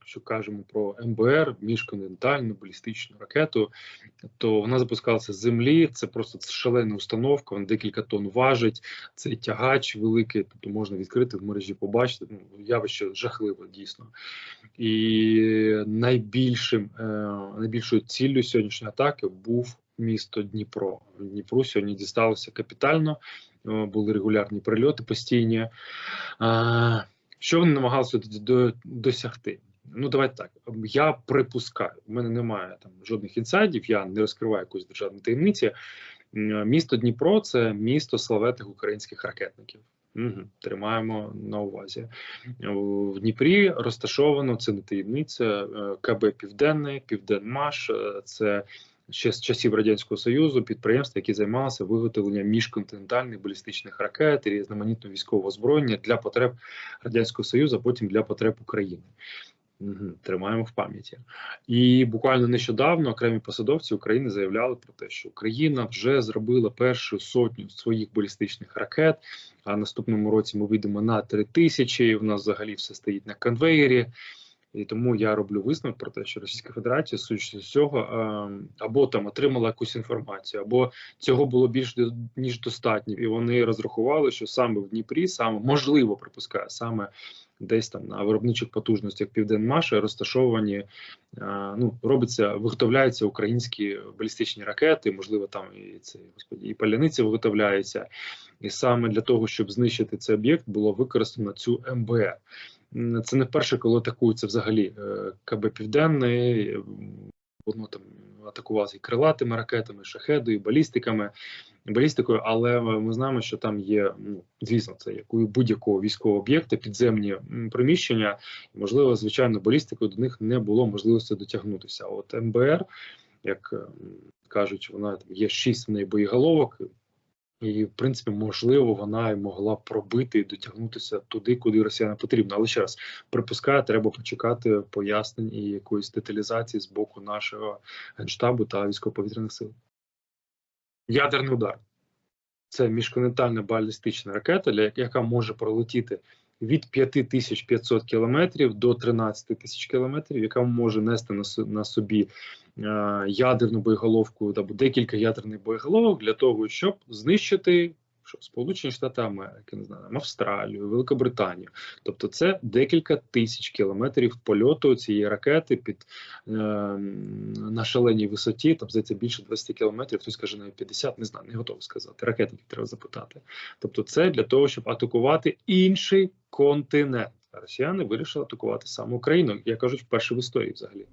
якщо кажемо про МБР, міжконтинентальну балістичну ракету, то вона запускалася з землі. Це просто шалена установка, вона декілька тонн важить. Це тягач великий, тобто можна відкрити в мережі, побачити. Ну явище жахливе дійсно. І найбільшим е, найбільшою ціллю сьогоднішньої атаки був місто Дніпро. Дніпру сьогодні дісталося капітально. е, Були регулярні прильоти постійні. А, Що вони намагалися до- до- досягти? Ну, давайте так. Я припускаю, в мене немає там жодних інсайдів, я не розкриваю якоїсь державної таємниці. Місто Дніпро це місто славетних українських ракетників. Угу, тримаємо на увазі. В Дніпрі розташовано це не таємниця. е, КБ Південне, Південмаш. е, Це ще з часів радянського союзу підприємства, які займалися виготовленням міжконтинентальних балістичних ракет і різноманітного військового озброєння для потреб радянського союзу, а потім для потреб України. Тримаємо в пам'яті. І буквально нещодавно окремі посадовці України заявляли про те, що Україна вже зробила першу сотню своїх балістичних ракет. А наступному році ми вийдемо на три тисячі. У нас взагалі все стоїть на конвеєрі. І тому я роблю висновок про те, що Російська Федерація, судячи з цього, е, або там отримала якусь інформацію, або цього було більш ніж достатньо, і вони розрахували, що саме в Дніпрі, саме можливо, припускаю, саме десь там на виробничих потужностях Південмаша розташовані, е, ну робиться, виготовляються українські балістичні ракети, можливо, там і це господі, і паляниці виготовляються. І саме для того, щоб знищити цей об'єкт, було використано цю МБР. Це не вперше, коли атакується взагалі е, КБ Південне. е, Воно там атакувалося і крилатими ракетами, і шахедою, і балістиками, балістикою, але ми знаємо, що там є, ну звісно, це як у будь-якого військового об'єкта, підземні приміщення. І, можливо, звичайно, балістикою до них не було можливості дотягнутися. От МБР, як е, кажуть, вона там є шість в неї боєголовок. І, в принципі, можливо, вона й могла пробити і дотягнутися туди, куди росіянам потрібно. Але ще раз припускаю, треба почекати пояснень і якоїсь деталізації з боку нашого генштабу та військово-повітряних сил. Ядерний удар це міжконтинентальна балістична ракета, яка може пролетіти від 5500 кілометрів до 13 тисяч кілометрів, яка може нести на, со- на собі е, ядерну боєголовку або декілька ядерних боєголовок для того, щоб знищити що, Сполучені Штати Америки, не знаю, Австралію, Великобританію. Тобто, це декілька тисяч кілометрів польоту цієї ракети під е, на шаленій висоті. Там здається більше 20 кілометрів. Хтось каже навіть 50, не знаю, не готовий сказати. Ракетників треба запитати. Тобто, це для того, щоб атакувати інший континент. Росіяни вирішили атакувати саме Україну. Я кажу, вперше в історії взагалі.